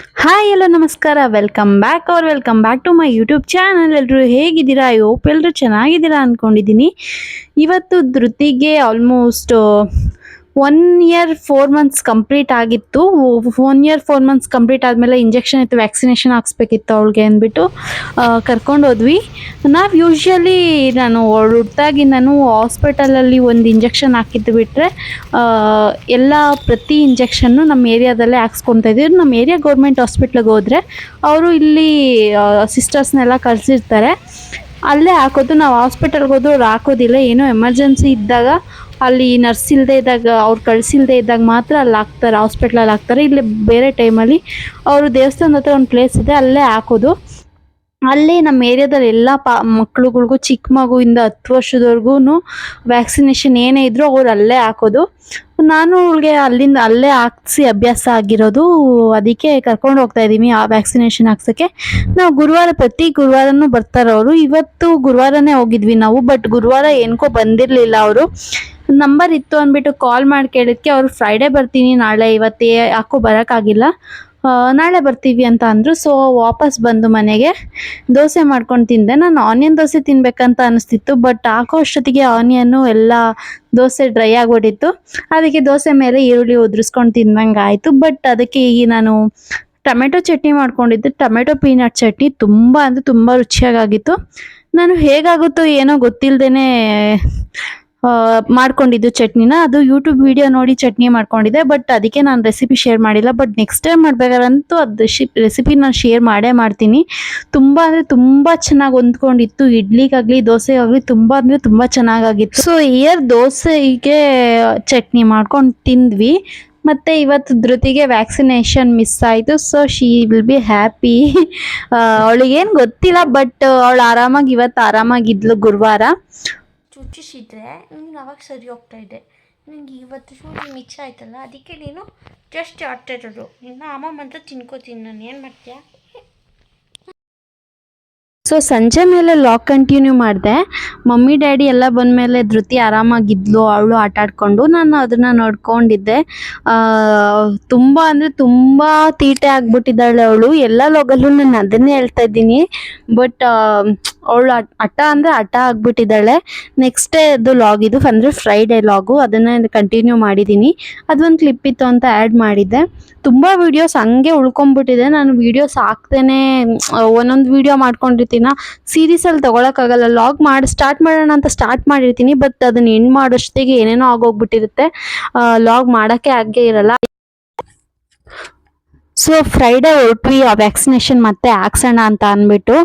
Hi hello ನಮಸ್ಕಾರ. Welcome back ಅವ್ರು welcome back to my YouTube channel ಎಲ್ಲರೂ ಹೇಗಿದ್ದೀರಾ? ಐ ಹೋಪ್ ಎಲ್ಲರೂ ಚೆನ್ನಾಗಿದ್ದೀರಾ ಅಂದ್ಕೊಂಡಿದ್ದೀನಿ ಇವತ್ತು ಧೃತಿಗೆ almost one year four months complete ಆಗಿತ್ತು. One year four months complete ಆದಮೇಲೆ ಇಂಜೆಕ್ಷನ್ ಇತ್ತು ವ್ಯಾಕ್ಸಿನೇಷನ್ ಹಾಕ್ಸ್ಬೇಕಿತ್ತು ಅವಳಿಗೆ ಅಂದ್ಬಿಟ್ಟು ಕರ್ಕೊಂಡು ಹೋದ್ವಿ. ನಾವು ಯೂಶ್ವಲಿ ನಾನು ಹುಟ್ಟಾಗಿ ನಾನು ಹಾಸ್ಪಿಟಲಲ್ಲಿ ಒಂದು ಇಂಜೆಕ್ಷನ್ ಹಾಕಿದ್ದು ಬಿಟ್ಟರೆ ಎಲ್ಲ ಪ್ರತಿ ಇಂಜೆಕ್ಷನ್ನು ನಮ್ಮ ಏರಿಯಾದಲ್ಲೇ ಹಾಕ್ಸ್ಕೊತಾ ಇದ್ದೀವಿ ನಮ್ಮ ಏರಿಯಾ ಗೌರ್ಮೆಂಟ್ ಹಾಸ್ಪಿಟ್ಲಿಗೆ ಹೋದರೆ, ಅವರು ಇಲ್ಲಿ ಸಿಸ್ಟರ್ಸ್ನೆಲ್ಲ ಕಳಿಸಿರ್ತಾರೆ ಅಲ್ಲೇ ಹಾಕೋದು. ನಾವು ಹಾಸ್ಪಿಟಲ್ಗೆ ಹೋದ್ರು ಅವ್ರು ಹಾಕೋದಿಲ್ಲ. ಏನೋ ಎಮರ್ಜೆನ್ಸಿ ಇದ್ದಾಗ ಅಲ್ಲಿ ನರ್ಸ್ ಇಲ್ಲದೆ ಇದ್ದಾಗ, ಅವ್ರು ಕಳಿಸಿಲ್ದೇ ಇದ್ದಾಗ ಮಾತ್ರ ಅಲ್ಲಿ ಹಾಕ್ತಾರೆ ಹಾಸ್ಪಿಟ್ಲಲ್ಲಿ ಹಾಕ್ತಾರೆ. ಇಲ್ಲಿ ಬೇರೆ ಟೈಮಲ್ಲಿ ಅವರು ದೇವಸ್ಥಾನದ ಹತ್ರ ಒಂದು ಪ್ಲೇಸ್ ಇದೆ, ಅಲ್ಲೇ ಹಾಕೋದು. ಅಲ್ಲೇ ನಮ್ಮ ಏರಿಯಾದಲ್ಲಿ ಎಲ್ಲ ಪಾ, ಮಕ್ಳುಗಳ್ಗೂ ಚಿಕ್ಕ ಮಗುವಿಂದ ಹತ್ತು ವರ್ಷದವರೆಗೂ ವ್ಯಾಕ್ಸಿನೇಷನ್ ಏನೇ ಇದ್ರೂ ಅವ್ರು ಅಲ್ಲೇ ಹಾಕೋದು. ನಾನು ಅವಳಿಗೆ ಅಲ್ಲಿಂದ, ಅಲ್ಲೇ ಹಾಕ್ಸಿ ಅಭ್ಯಾಸ ಆಗಿರೋದು. ಅದಕ್ಕೆ ಕರ್ಕೊಂಡು ಹೋಗ್ತಾ ಇದ್ದೀನಿ ಆ ವ್ಯಾಕ್ಸಿನೇಷನ್ ಹಾಕ್ಸೋಕ್ಕೆ. ನಾವು ಗುರುವಾರ, ಪ್ರತಿ ಗುರುವಾರನೂ ಬರ್ತಾರೆ ಅವರು. ಇವತ್ತು ಗುರುವಾರನೇ ಹೋಗಿದ್ವಿ ನಾವು ಬಟ್ ಗುರುವಾರ ಏನಕೋ ಬಂದಿರಲಿಲ್ಲ ಅವರು. ನಂಬರ್ ಇತ್ತು ಅಂದ್ಬಿಟ್ಟು ಕಾಲ್ ಮಾಡಿ ಕೇಳಿದ್ಕೆ ಅವ್ರು ಫ್ರೈಡೇ ಬರ್ತೀನಿ, ನಾಳೆ ಇವತ್ತೇ ಯಾಕೋ ಬರೋಕ್ಕಾಗಿಲ್ಲ. ನಾಳೆ ಬರ್ತೀವಿ ಅಂತ ಅಂದರು. ಸೊ ವಾಪಸ್ ಬಂದು ಮನೆಗೆ ದೋಸೆ ಮಾಡ್ಕೊಂಡು ತಿಂದೆ. ನಾನು ಆನಿಯನ್ ದೋಸೆ ತಿನ್ಬೇಕಂತ ಅನಿಸ್ತಿತ್ತು ಬಟ್ ಹಾಕೋ ಅಷ್ಟೊತ್ತಿಗೆ ಆನಿಯನ್ನು ಎಲ್ಲ ದೋಸೆ ಡ್ರೈ ಆಗಿಬಿಟ್ಟಿತ್ತು. ಅದಕ್ಕೆ ದೋಸೆ ಮೇಲೆ ಈರುಳ್ಳಿ ಉದುರಿಸ್ಕೊಂಡು ತಿಂದಂಗೆ ಆಯಿತು. ಬಟ್ ಅದಕ್ಕೆ ಈಗ ನಾನು ಟೊಮೆಟೊ ಚಟ್ನಿ ಮಾಡ್ಕೊಂಡಿದ್ದೆ. ಟೊಮೆಟೊ ಪೀನಟ್ ಚಟ್ನಿ ತುಂಬ ಅಂದರೆ ತುಂಬ ರುಚಿಯಾಗಿತ್ತು ನಾನು ಹೇಗಾಗುತ್ತೋ ಏನೋ ಗೊತ್ತಿಲ್ಲದೇ ಮಾಡ್ಕೊಂಡಿದ್ದು ಚಟ್ನಿನ. ಅದು ಯೂಟ್ಯೂಬ್ ವಿಡಿಯೋ ನೋಡಿ ಚಟ್ನಿ ಮಾಡ್ಕೊಂಡಿದ್ದೆ ಬಟ್ ಅದಕ್ಕೆ ನಾನು ರೆಸಿಪಿ ಶೇರ್ ಮಾಡಿಲ್ಲ. ಬಟ್ ನೆಕ್ಸ್ಟ್ ಟೈಮ್ ಮಾಡ್ಬೇಕಾದ್ರಂತೂ ಅದು ರೆಸಿಪಿ ನಾನು ಶೇರ್ ಮಾಡೇ ಮಾಡ್ತೀನಿ. ತುಂಬ ಅಂದರೆ ತುಂಬ ಚೆನ್ನಾಗಿ ಹೊಂದ್ಕೊಂಡಿತ್ತು. ಇಡ್ಲಿಗಾಗಲಿ, ದೋಸೆಗಾಗಲಿ ತುಂಬ ಅಂದರೆ ತುಂಬ ಚೆನ್ನಾಗಾಗಿತ್ತು. ಸೊ ಇಯರ್ ದೋಸೆಗೆ ಚಟ್ನಿ ಮಾಡ್ಕೊಂಡು ತಿಂದ್ವಿ. ಮತ್ತು ಇವತ್ತು ಧೃತಿಗೆ ವ್ಯಾಕ್ಸಿನೇಷನ್ ಮಿಸ್ ಆಯಿತು. So she will be happy ಅವಳಿಗೇನು ಗೊತ್ತಿಲ್ಲ ಬಟ್ ಅವಳು ಆರಾಮಾಗಿ ಇವತ್ತು ಆರಾಮಾಗಿದ್ಲು ಗುರುವಾರ. ಚುಚ್ಚಿಸಿದ್ರೆ ನಿಂಗೆ ಅವಾಗ ಸರಿ ಹೋಗ್ತಾ ಇದೆ. ನಿಂಗೆ ಇವತ್ತು ಚೂರು ಮಿಚ್ಚ ಆಯ್ತಲ್ಲ, ಅದಕ್ಕೆ ನೀನು ಜಸ್ಟ್ ಆಡ್ತಾ ಇರೋದು ನಿನ್ನ ಅಮ್ಮ ಅಂತ ತಿನ್ಕೋತೀನಿ ನಾನು, ಏನು ಮಾಡ್ತೀಯಾ? ಸೊ ಸಂಜೆ ಮೇಲೆ ಲಾಕ್ ಕಂಟಿನ್ಯೂ ಮಾಡಿದೆ. ಮಮ್ಮಿ, ಡ್ಯಾಡಿ ಎಲ್ಲ ಬಂದಮೇಲೆ ಧೃತಿ ಆರಾಮಾಗಿದ್ಲು, ಅವಳು ಆಟ ಆಡ್ಕೊಂಡು. ನಾನು ಅದನ್ನ ನೋಡ್ಕೊಂಡಿದ್ದೆ. ತುಂಬ ಅಂದರೆ ತುಂಬ ತೀಟೆ ಆಗಿಬಿಟ್ಟಿದ್ದಾಳೆ ಅವಳು. ಎಲ್ಲ ಲೋಗಲ್ಲೂ ನಾನು ಅದನ್ನೇ ಹೇಳ್ತಾ ಇದ್ದೀನಿ. ಬಟ್ ಅವಳು ಹಠ ಅಂದ್ರೆ ಹಠ ಆಗ್ಬಿಟ್ಟಿದ್ದಾಳೆ. ನೆಕ್ಸ್ಟ್ ಡೇ ಅದು ಲಾಗ್ ಇದು, ಅಂದ್ರೆ ಫ್ರೈಡೇ ಲಾಗು ಅದನ್ನ ಕಂಟಿನ್ಯೂ ಮಾಡಿದ್ದೀನಿ ಅದೊಂದು ಕ್ಲಿಪ್ ಇತ್ತು ಅಂತ ಆ್ಯಡ್ ಮಾಡಿದ್ದೆ. ತುಂಬಾ ವಿಡಿಯೋಸ್ ಹಂಗೆ ಉಳ್ಕೊಂಬಿಟ್ಟಿದೆ ನಾನು ವೀಡಿಯೋಸ್ ಹಾಕ್ತೇನೆ, ಒಂದೊಂದು ವಿಡಿಯೋ ಮಾಡ್ಕೊಂಡಿರ್ತೀನ. ಸೀರೀಸಲ್ಲಿ ತೊಗೊಳಕ್ಕಾಗಲ್ಲ. ಲಾಗ್ ಮಾಡಿ ಸ್ಟಾರ್ಟ್ ಮಾಡೋಣ ಅಂತ ಸ್ಟಾರ್ಟ್ ಮಾಡಿರ್ತೀನಿ ಬಟ್ ಅದನ್ನ ಎಂಡ್ ಮಾಡೋಷ್ಟಿಗೆ ಏನೇನೋ ಆಗೋಗ್ಬಿಟ್ಟಿರುತ್ತೆ. ಲಾಗ್ ಮಾಡೋಕ್ಕೆ ಆಗೇ ಇರಲ್ಲ. ಸೊ ಫ್ರೈಡೇ ಹೊರಟ್ವಿ ಆ ವ್ಯಾಕ್ಸಿನೇಷನ್ ಮತ್ತೆ ಹಾಕ್ಸೋಣ ಅಂತ ಅಂದ್ಬಿಟ್ಟು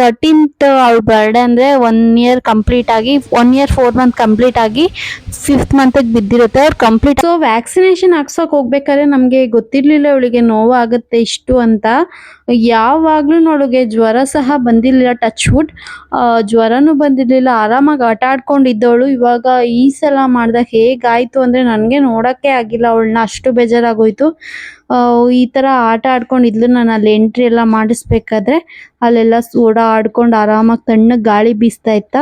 ತರ್ಟೀನ್ತ್ ಅವ್ಳ ಬರ್ಡೇ ಅಂದರೆ ಒನ್ ಇಯರ್ ಕಂಪ್ಲೀಟ್ ಆಗಿ one year four month complete ಆಗಿ ಫಿಫ್ತ್ ಮಂತಿಗೆ ಬಿದ್ದಿರುತ್ತೆ. ಅವ್ರು ಕಂಪ್ಲೀಟ್ ಸೊ ವ್ಯಾಕ್ಸಿನೇಷನ್ ಹಾಕ್ಸೋಕೆ ಹೋಗ್ಬೇಕಾದ್ರೆ ನಮಗೆ ಗೊತ್ತಿರಲಿಲ್ಲ ಅವಳಿಗೆ ನೋವಾಗುತ್ತೆ ಇಷ್ಟು ಅಂತ. ಯಾವಾಗಲೂ ನೋಡಿಗೆ ಜ್ವರ ಸಹ ಬಂದಿರಲಿಲ್ಲ ಟಚ್ ವುಡ್ ಜ್ವರನೂ ಬಂದಿರಲಿಲ್ಲ, ಆರಾಮಾಗಿ ಆಟ ಆಡ್ಕೊಂಡಿದ್ದವಳು. ಇವಾಗ ಈ ಸಲ ಮಾಡಿದಾಗ ಹೇಗಾಯಿತು ಅಂದರೆ ನನಗೆ ನೋಡೋಕ್ಕೆ ಆಗಿಲ್ಲ, ಅವಳನ್ನ ಅಷ್ಟು ಬೇಜಾರಾಗೋಯ್ತು. ಈ ತರ ಆಟ ಆಡ್ಕೊಂಡಿದ್ಲು ನಾನು ಅಲ್ಲಿ ಎಂಟ್ರಿ ಎಲ್ಲ ಮಾಡಿಸ್ಬೇಕಾದ್ರೆ ಅಲ್ಲೆಲ್ಲ ಓಡಾಡ್ಕೊಂಡ್ ಆರಾಮಾಗಿ ತಣ್ಣಗೆ ಗಾಳಿ ಬೀಸ್ತಾ ಇತ್ತ.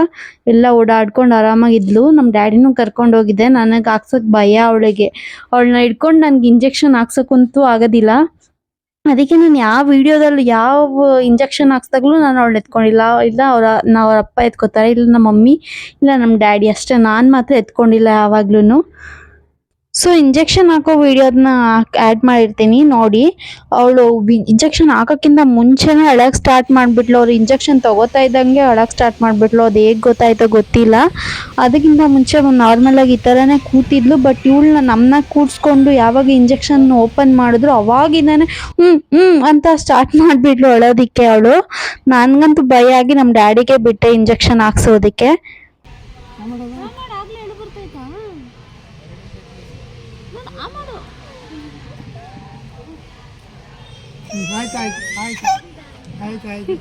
ಎಲ್ಲ ಓಡಾಡ್ಕೊಂಡು ಆರಾಮಾಗಿದ್ಲು ನಮ್ಮ ಡ್ಯಾಡಿನೂ ಕರ್ಕೊಂಡು ಹೋಗಿದ್ದೆ ನನಗೆ ಹಾಕ್ಸೋಕೆ ಭಯ ಅವಳಿಗೆ. ಅವಳನ್ನ ಹಿಡ್ಕೊಂಡು ನನಗೆ ಇಂಜೆಕ್ಷನ್ ಹಾಕ್ಸೋಕ್ಕಂತೂ ಆಗೋದಿಲ್ಲ. ಅದಕ್ಕೆ ನಾನು ಯಾವ ವಿಡಿಯೋದಲ್ಲಿ ಯಾವ ಇಂಜೆಕ್ಷನ್ ಹಾಕ್ಸ್ದಾಗ್ಲೂ ನಾನು ಅವಳು ಎತ್ಕೊಂಡಿಲ್ಲ. ಇಲ್ಲ, ಅವ್ರ, ನಾವು ಅವ್ರ ಅಪ್ಪ ಎತ್ಕೋತಾರೆ. ಇಲ್ಲ ನಮ್ಮ ಮಮ್ಮಿ. ಇಲ್ಲ ನಮ್ಮ ಡ್ಯಾಡಿ ಅಷ್ಟೇ. ನಾನು ಮಾತ್ರ ಎತ್ಕೊಂಡಿಲ್ಲ ಯಾವಾಗ್ಲೂ ಸೊ ಇಂಜೆಕ್ಷನ್ ಹಾಕೋ ವಿಡಿಯೋದನ್ನ ಆ್ಯಡ್ ಮಾಡಿರ್ತೀನಿ, ನೋಡಿ. ಅವಳು ಇಂಜೆಕ್ಷನ್ ಹಾಕೋಕ್ಕಿಂತ ಮುಂಚೆನೇ ಅಳಕ್ಕೆ ಸ್ಟಾರ್ಟ್ ಮಾಡಿಬಿಟ್ಲು. ಅವ್ರು ಇಂಜೆಕ್ಷನ್ ತಗೋತಾ ಇದ್ದಂಗೆ ಅಳಕ್ ಸ್ಟಾರ್ಟ್ ಮಾಡಿಬಿಟ್ಲು. ಅದು ಹೇಗೆ ಗೊತ್ತಾಯ್ತೋ ಗೊತ್ತಿಲ್ಲ. ಅದಕ್ಕಿಂತ ಮುಂಚೆ ನಾರ್ಮಲಾಗಿ ಈ ಥರನೇ ಕೂತಿದ್ಲು. ಬಟ್ ಇವಳನ್ನ ನಮ್ಮನ್ನ ಕೂಡಿಸ್ಕೊಂಡು ಯಾವಾಗ ಇಂಜೆಕ್ಷನ್ ಓಪನ್ ಮಾಡಿದ್ರು, ಅವಾಗಿಂದಾನೆ ಹ್ಞೂ ಹ್ಞೂ ಅಂತ ಸ್ಟಾರ್ಟ್ ಮಾಡಿಬಿಟ್ಲು ಅಳೋದಕ್ಕೆ ಅವಳು. ನನಗಂತೂ ಭಯ ಆಗಿ ನಮ್ಮ ಡ್ಯಾಡಿಗೆ ಬಿಟ್ಟೆ ಇಂಜೆಕ್ಷನ್ ಹಾಕ್ಸೋದಕ್ಕೆ. ಆಯ್ತು ಆಯ್ತು ಆಯ್ತು ಆಯ್ತು ಆಯ್ತು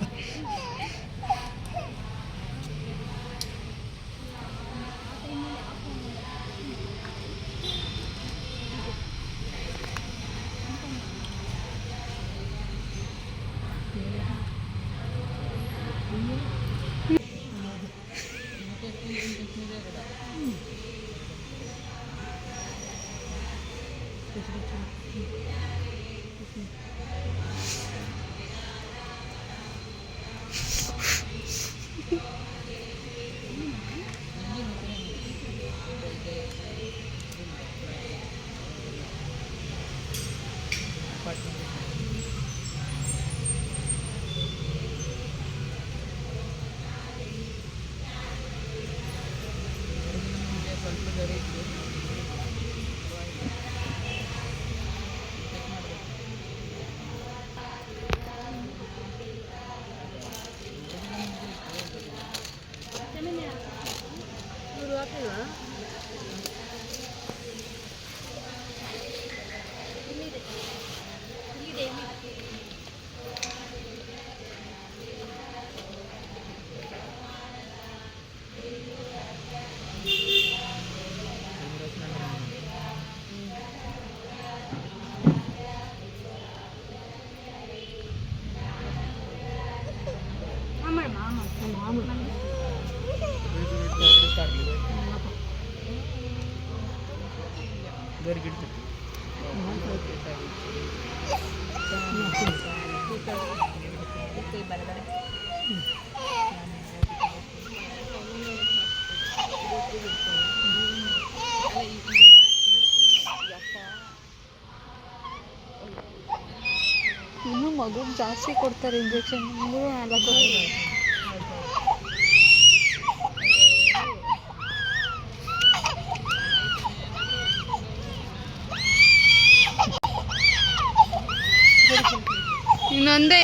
ಜಾಸ್ತಿ ಕೊಡ್ತಾರೆ ಇಂಜೆಕ್ಷನ್ ಮೂರು ನಾಲ್ಕು. ಇನ್ನೊಂದೇ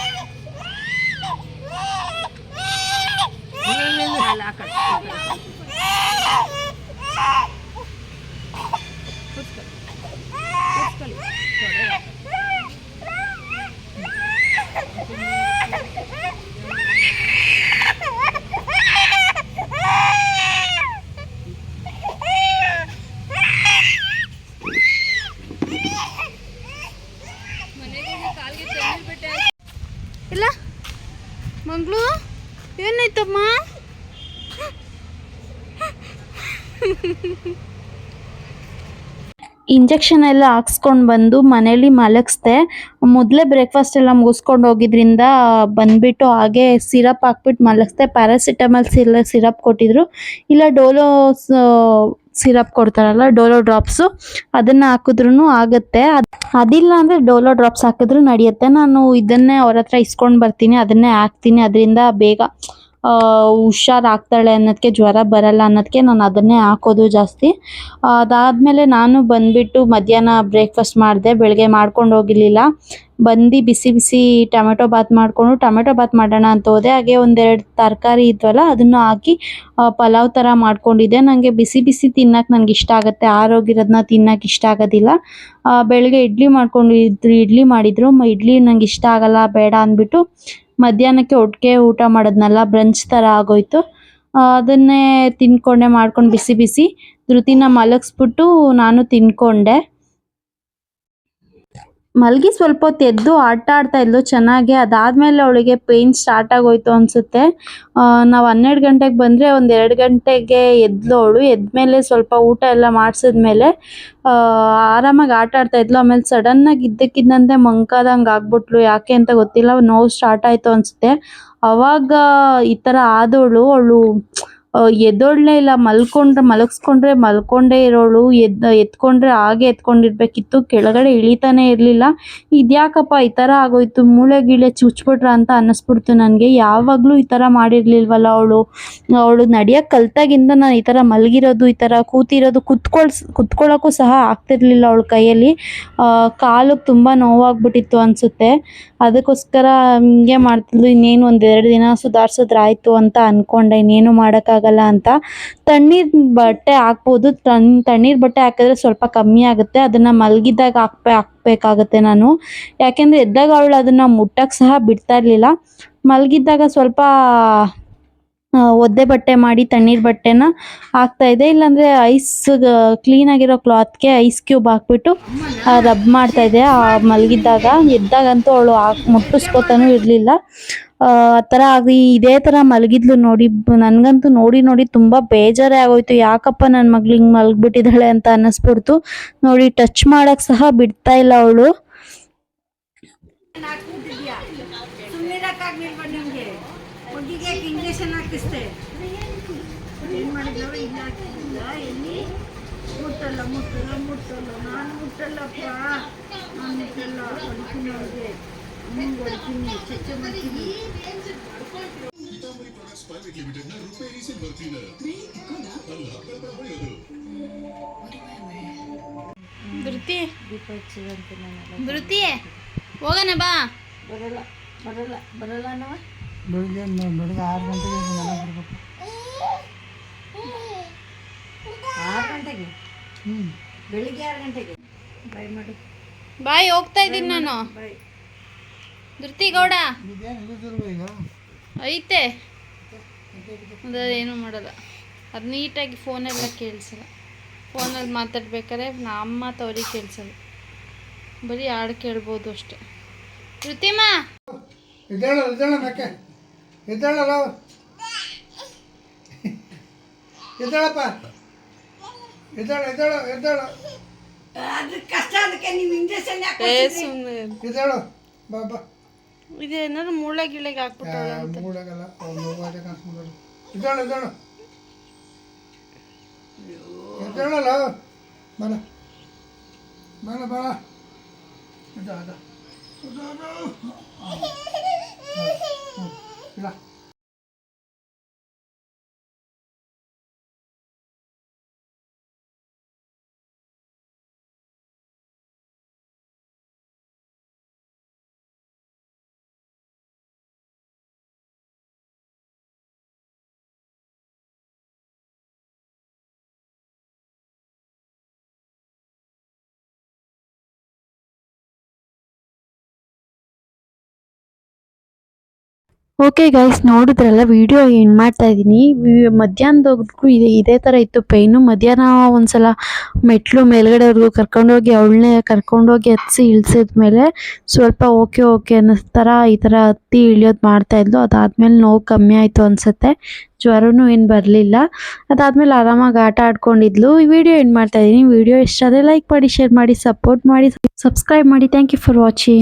ಇಂಜೆಕ್ಷನ್ ಎಲ್ಲ ಹಾಕ್ಸ್ಕೊಂಡು ಬಂದು ಮನೇಲಿ ಮಲಗಿಸ್ದೆ. ಮೊದಲೇ ಬ್ರೇಕ್ಫಾಸ್ಟ್ ಎಲ್ಲ ಮುಗಿಸ್ಕೊಂಡು ಹೋಗಿದ್ರಿಂದ ಬಂದ್ಬಿಟ್ಟು ಹಾಗೆ ಸಿರಪ್ ಹಾಕ್ಬಿಟ್ಟು ಮಲಗಿಸ್ದೆ. ಪ್ಯಾರಾಸಿಟಮಲ್ ಸಿರ ಸಿರಪ್ ಕೊಟ್ಟಿದ್ರು. ಇಲ್ಲ ಡೋಲೋ ಸಿರಪ್ ಕೊಡ್ತಾರಲ್ಲ ಡೋಲೋ ಡ್ರಾಪ್ಸು ಅದನ್ನು ಹಾಕಿದ್ರೂ ಆಗುತ್ತೆ. ಅದು, ಅದಿಲ್ಲ ಅಂದರೆ ಡೋಲೋ ಡ್ರಾಪ್ಸ್ ಹಾಕಿದ್ರು ನಡೆಯುತ್ತೆ. ನಾನು ಇದನ್ನೇ ಅವ್ರ ಹತ್ರ ಇಸ್ಕೊಂಡು ಬರ್ತೀನಿ, ಅದನ್ನೇ ಹಾಕ್ತೀನಿ, ಅದರಿಂದ ಬೇಗ ಹುಷಾರಾಗ್ತಾಳೆ ಅನ್ನೋದಕ್ಕೆ ಜ್ವರ ಬರಲ್ಲ ಅನ್ನೋದಕ್ಕೆ ನಾನು ಅದನ್ನೇ ಹಾಕೋದು ಜಾಸ್ತಿ. ಅದಾದಮೇಲೆ ನಾನು ಬಂದುಬಿಟ್ಟು ಮಧ್ಯಾಹ್ನ ಬ್ರೇಕ್ಫಾಸ್ಟ್ ಮಾಡಿದೆ ಬೆಳಗ್ಗೆ ಮಾಡ್ಕೊಂಡು ಹೋಗಿರ್ಲಿಲ್ಲ. ಬಂದು ಬಿಸಿ ಬಿಸಿ ಟೊಮೆಟೊ ಬಾತ್ ಮಾಡಿಕೊಂಡು, ಟೊಮೆಟೊ ಬಾತ್ ಮಾಡೋಣ ಅಂತ ಹೋದೆ. ಹಾಗೆ ಒಂದೆರಡು ತರಕಾರಿ ಇದ್ವಲ್ಲ, ಅದನ್ನು ಹಾಕಿ ಪಲಾವ್ ಥರ ಮಾಡ್ಕೊಂಡಿದ್ದೆ. ನನಗೆ ಬಿಸಿ ಬಿಸಿ ತಿನ್ನಕ್ಕೆ ನನಗೆ ಇಷ್ಟ ಆಗುತ್ತೆ. ಆರೋಗಿರೋದನ್ನ ತಿನ್ನಕ್ಕೆ ಇಷ್ಟ ಆಗೋದಿಲ್ಲ. ಬೆಳಗ್ಗೆ ಇಡ್ಲಿ ಮಾಡ್ಕೊಂಡಿದ್ರು ಇಡ್ಲಿ ಮಾಡಿದ್ರು. ಇಡ್ಲಿ ನಂಗೆ ಇಷ್ಟ ಆಗಲ್ಲ, ಬೇಡ ಅಂದ್ಬಿಟ್ಟು ಮಧ್ಯಾಹ್ನಕ್ಕೆ ಒಟ್ಟಿಗೆ ಊಟ ಮಾಡೋದ್ನಲ್ಲ ಬ್ರಂಚ್ ಥರ ಆಗೋಯ್ತು. ಅದನ್ನೇ ತಿನ್ಕೊಂಡೆ ಮಾಡ್ಕೊಂಡು ಬಿಸಿ ಬಿಸಿ. ಧೃತಿನ ಮಲಗಿಸ್ಬಿಟ್ಟು ನಾನು ತಿನ್ಕೊಂಡೆ. ಮಲಗಿ ಸ್ವಲ್ಪ ಹೊತ್ತು ಎದ್ದು ಆಟ ಆಡ್ತಾ ಇದ್ಲು, ಚೆನ್ನಾಗಿ. ಅದಾದಮೇಲೆ ಅವಳಿಗೆ ಪೇಯ್ನ್ ಸ್ಟಾರ್ಟ್ ಆಗೋಯ್ತು ಅನಿಸುತ್ತೆ. ನಾವು ಹನ್ನೆರಡು ಗಂಟೆಗೆ ಬಂದರೆ ಒಂದು ಎರಡು ಗಂಟೆಗೆ ಎದ್ಲು ಅವಳು. ಎದ್ಮೇಲೆ ಸ್ವಲ್ಪ ಊಟ ಎಲ್ಲ ಮಾಡಿಸಿದ್ಮೇಲೆ ಆರಾಮಾಗಿ ಆಟ ಆಡ್ತಾ ಇದ್ಲು. ಆಮೇಲೆ ಸಡನ್ನಾಗಿ ಇದ್ದಕ್ಕಿದ್ದಂತೆ ಮಂಕಾದಂಗೆ ಆಗ್ಬಿಟ್ಲು. ಯಾಕೆ ಅಂತ ಗೊತ್ತಿಲ್ಲ, ನೋವು ಸ್ಟಾರ್ಟ್ ಆಯಿತು ಅನಿಸುತ್ತೆ. ಅವಾಗ ಈ ಥರ ಆದವಳು ಅವಳು ಎದ್ದೋಳ್ನೇ ಇಲ್ಲ, ಮಲ್ಕೊಂಡ್ರೆ, ಮಲಗಿಸ್ಕೊಂಡ್ರೆ ಮಲ್ಕೊಂಡೇ ಇರೋಳು ಎದ್ದು ಎತ್ಕೊಂಡ್ರೆ ಹಾಗೆ ಎತ್ಕೊಂಡಿರ್ಬೇಕಿತ್ತು, ಕೆಳಗಡೆ ಇಳಿತಾನೆ ಇರಲಿಲ್ಲ. ಇದ್ಯಾಕಪ್ಪ ಈ ಥರ ಆಗೋಯ್ತು, ಮೂಳೆ ಗೀಳೆ ಚುಚ್ಬಿಟ್ರ ಅಂತ ಅನ್ನಿಸ್ಬಿಡ್ತು ನನಗೆ. ಯಾವಾಗಲೂ ಈ ಥರ ಮಾಡಿರ್ಲಿಲ್ವಲ್ಲ ಅವಳು. ಅವಳು ನಡಿಯೋಕ್ಕೆ ಕಲ್ತಾಗಿಂದ ನಾನು ಈ ಥರ ಮಲಗಿರೋದು, ಈ ಥರ ಕೂತಿರೋದು ಕುತ್ಕೊಳ್ಸ್ ಕುತ್ಕೊಳ್ಳೋಕ್ಕೂ ಸಹ ಆಗ್ತಿರ್ಲಿಲ್ಲ ಅವಳ ಕೈಯಲ್ಲಿ. ಕಾಲಿಗೆ ತುಂಬ ನೋವಾಗ್ಬಿಟ್ಟಿತ್ತು ಅನಿಸುತ್ತೆ. ಅದಕ್ಕೋಸ್ಕರ ಹಿಂಗೆ ಮಾಡ್ತಿದ್ಲು, ಇನ್ನೇನು ಒಂದೆರಡು ದಿನ ಸುಧಾರಿಸಿದ್ರಾಯ್ತು ಅಂತ ಅಂದ್ಕೊಂಡೆ ಇನ್ನೇನು ಮಾಡೋಕ್ಕಾಗಲ್ಲ. ಅಂತ. ತಣ್ಣೀರ್ ಬಟ್ಟೆ ಹಾಕ್ಬೋದು. ತಣ್, ತಣ್ಣೀರ್ ಬಟ್ಟೆ ಹಾಕಿದ್ರೆ ಸ್ವಲ್ಪ ಕಮ್ಮಿ ಆಗುತ್ತೆ. ಅದನ್ನ ಮಲಗಿದಾಗ ಹಾಕ್ಬೇ, ಹಾಕ್ಬೇಕಾಗತ್ತೆ ನಾನು. ಯಾಕೆಂದ್ರೆ ಎದ್ದಾಗ ಅವಳು ಅದನ್ನ ಮುಟ್ಟಕ್ಕೆ ಸಹ ಬಿಡ್ತಾ ಇರಲಿಲ್ಲ. ಮಲಗಿದ್ದಾಗ ಸ್ವಲ್ಪ ಒದ್ದೆ ಬಟ್ಟೆ ಮಾಡಿ ತಣ್ಣೀರ್ ಬಟ್ಟೆನ ಹಾಕ್ತಾ ಇದ್ದೆ. ಇಲ್ಲಾಂದ್ರೆ ಐಸ್, ಕ್ಲೀನ್ ಆಗಿರೋ ಕ್ಲಾತ್ಗೆ ಐಸ್ ಕ್ಯೂಬ್ ಹಾಕ್ಬಿಟ್ಟು ರಬ್ ಮಾಡ್ತಾ ಇದೆ ಮಲಗಿದ್ದಾಗ. ಎದ್ದಾಗಂತೂ ಅವಳು ಹಾಕ್, ಮುಟ್ಟಿಸ್ಕೊತಾನೂ ಇರಲಿಲ್ಲ. ಆ ತರ ಆಗಿ ಇದೇ ತರ ಮಲಗಿದ್ಲು ನೋಡಿ. ನನಗಂತೂ ನೋಡಿ ನೋಡಿ ತುಂಬಾ ಬೇಜಾರೇ ಆಗೋಯ್ತು. ಯಾಕಪ್ಪ ನನ್ನ ಮಗಳು ಹಿಂಗ್ ಮಲಗ್ಬಿಟ್ಟಿದ್ದಾಳೆ ಅಂತ ಅನ್ನಿಸ್ಬಿಡ್ತು. ನೋಡಿ ಟಚ್ ಮಾಡಕ್ ಸಹ ಬಿಡ್ತಾ ಇಲ್ಲ ಅವಳು. ಮುಟ್ಟಲ್ಲ ಮುಟ್ಟಲ್ಲ ಮುಟ್ಟಲ್ಲ ನಾನು ಮುಟ್ಟಲ್ಲಪ್ಪ ನಾನು ಇಷ್ಟೆಲ್ಲ ಪೀತಾಂಬರಿ ಪ್ರಾಡಕ್ಟ್ಸ್ ಪ್ರೈವೇಟ್ ಲಿಮಿಟೆಡ್ನ ಅಲ್ಲ ಧೃತಿ ದೀಪ ಹಚ್ಚಿದಂತ ಧೃತಿ ಹೋಗೋಣ ಬಾ. ಬರಲ್ಲ ಬರಲ್ಲ ಬರಲ್ಲ ನಾವು ಬೆಳಿಗ್ಗೆ ಬೆಳಿಗ್ಗೆ ಆರು ಗಂಟೆಗೆ ಮನೆ ಬರ್ಬೇಕು. ಆರು ಗಂಟೆಗೆ? ಹ್ಞೂ ಬೆಳಿಗ್ಗೆ ಆರು ಗಂಟೆಗೆ? ಬೈ ಮಾಡು. ಬಾಯ್ ಹೋಗ್ತಾ ಇದ್ದೀನಿ ನಾನು. ಬೈ ಧೃತಿ ಗೌಡ. ಇದೇನು ಇಲ್ಲಿದ್ದಿಲ್ವ ಈಗ? ಐತೆ. ಅದೇನು ಮಾಡಲ್ಲ. ಅದು ನೀಟಾಗಿ ಫೋನೆಲ್ಲ ಕೇಳಿಸಲ್ಲ. ಫೋನಲ್ಲಿ ಮಾತಾಡ್ಬೇಕಾದ್ರೆ ನಮ್ಮ ತವರಿಗೆ ಕೇಳಿಸಲ್ಲ. ಬರೀ ಹಾಡು ಕೇಳ್ಬೋದು ಅಷ್ಟೆ. ಎದ್ದೇಳಲ್ಲ ಎದ್ದೇಳಪ್ಪ. ಎದ್ದೇಳ ಎದ್ದೇಳ ಕಷ್ಟ ಅದಕ್ಕೆ ನೀವು ಇಂಜೆಕ್ಷನ್ ಯಾಕೆ ಏ ಸುಮ್ಮನೆ ಎದ್ದೇಳು. ಬಾ ಬಾ. ಇದು ಏನಾದ್ರು ಮೂಳೆ ಗಿಳೆಗೆ ಹಾಕ್ಬಿಟ್ಟಾಳ ಅಂತ ಮೂಡಾಗಲ್ಲ ನೋವಾದ ಕಾಣಿಸ್ಕೊಂಡು ಎದ್ದೇಳು ಎದ್ದೇಳು ಎದ್ದೇಳಲ್ಲ ಬರ ಬರ ಬರ ಎದ್ದ ಅದ ಇಲ್ಲ ಓಕೆ ಗೈಸ್ ನೋಡಿದ್ರಲ್ಲ ವಿಡಿಯೋ ಏನು ಮಾಡ್ತಾ ಇದ್ದೀನಿ? ಮಧ್ಯಾಹ್ನದವರೆಗೂ ಇದೆ, ಇದೇ ಥರ ಇತ್ತು ಪೈನು ಮಧ್ಯಾಹ್ನ ಒಂದ್ಸಲ ಮೆಟ್ಲು ಮೇಲ್ಗಡೆವರೆಗೂ ಕರ್ಕೊಂಡೋಗಿ, ಅವಳನ್ನೇ ಕರ್ಕೊಂಡೋಗಿ ಹತ್ಸಿ ಇಳಿಸಿದ್ಮೇಲೆ ಸ್ವಲ್ಪ ಓಕೆ ಓಕೆ ಅನ್ನೋ ಈ ಥರ ಹತ್ತಿ ಇಳಿಯೋದು ಮಾಡ್ತಾ ಇದ್ಲು. ಅದಾದ್ಮೇಲೆ ನೋವು ಕಮ್ಮಿ ಆಯಿತು ಅನ್ಸುತ್ತೆ. ಜ್ವರನೂ ಏನು ಬರಲಿಲ್ಲ. ಅದಾದ್ಮೇಲೆ ಆರಾಮಾಗಿ ಆಟ ಆಡ್ಕೊಂಡಿದ್ಲು. ಈ ವಿಡಿಯೋ ಏನು ಮಾಡ್ತಾ ಇದೀನಿ ವಿಡಿಯೋ ಇಷ್ಟ ಆದರೆ ಲೈಕ್ ಮಾಡಿ ಶೇರ್ ಮಾಡಿ ಸಪೋರ್ಟ್ ಮಾಡಿ ಸಬ್ಸ್ಕ್ರೈಬ್ ಮಾಡಿ. Thank you for watching